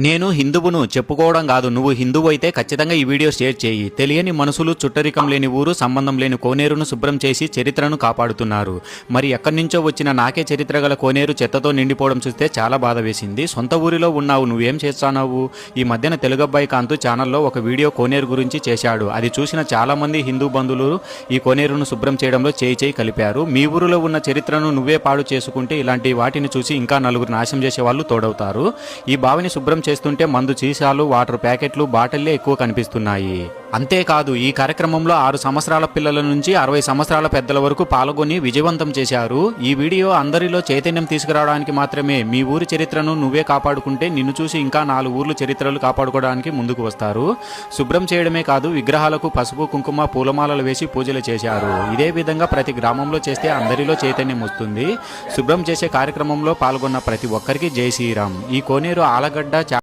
నేను హిందువును చెప్పుకోవడం కాదు. నువ్వు హిందువు అయితే ఖచ్చితంగా ఈ వీడియో షేర్ చేయి. తెలియని మనసులు చుట్టరికం లేని ఊరు సంబంధం లేని కోనేరును శుభ్రం చేసి చరిత్రను కాపాడుతున్నారు. మరి ఎక్కడి నుంచో వచ్చిన నాకే చరిత్ర గల కోనేరు చెత్తతో నిండిపోవడం చూస్తే చాలా బాధ వేసింది. సొంత ఊరిలో ఉన్నావు. నువ్వేం చేస్తున్నావు? ఈ మధ్యన తెలుగబ్బాయి కాంతు ఛానల్లో ఒక వీడియో కోనేరు గురించి చేశాడు. అది చూసిన చాలామంది హిందూ బంధువులు ఈ కోనేరును శుభ్రం చేయడంలో చేయి చేయి కలిపారు. మీ ఊరిలో ఉన్న చరిత్రను నువ్వే పాడు చేసుకుంటే ఇలాంటి వాటిని చూసి ఇంకా నలుగురు నాశనం చేసే వాళ్ళు తోడవుతారు. ఈ బావిని శుభ్రం చేస్తుంటే మందు చీసాలు వాటర్ ప్యాకెట్లు బాటిల్లే ఎక్కువ కనిపిస్తున్నాయి. అంతేకాదు ఈ కార్యక్రమంలో ఆరు సంవత్సరాల పిల్లల నుంచి అరవై సంవత్సరాల పెద్దల వరకు పాల్గొని విజయవంతం చేశారు. ఈ వీడియో అందరిలో చైతన్యం తీసుకురావడానికి మాత్రమే. మీ ఊరి చరిత్రను నువ్వే కాపాడుకుంటే నిన్ను చూసి ఇంకా నాలుగు ఊర్లు చరిత్రలు కాపాడుకోవడానికి ముందుకు వస్తారు. శుభ్రం చేయడమే కాదు విగ్రహాలకు పసుపు కుంకుమ పూలమాలలు వేసి పూజలు చేశారు. ఇదే విధంగా ప్రతి గ్రామంలో చేస్తే అందరిలో చైతన్యం వస్తుంది. శుభ్రం చేసే కార్యక్రమంలో పాల్గొన్న ప్రతి ఒక్కరికి జై శ్రీరామ్. ఈ కోనేరు ఆలగడ్డ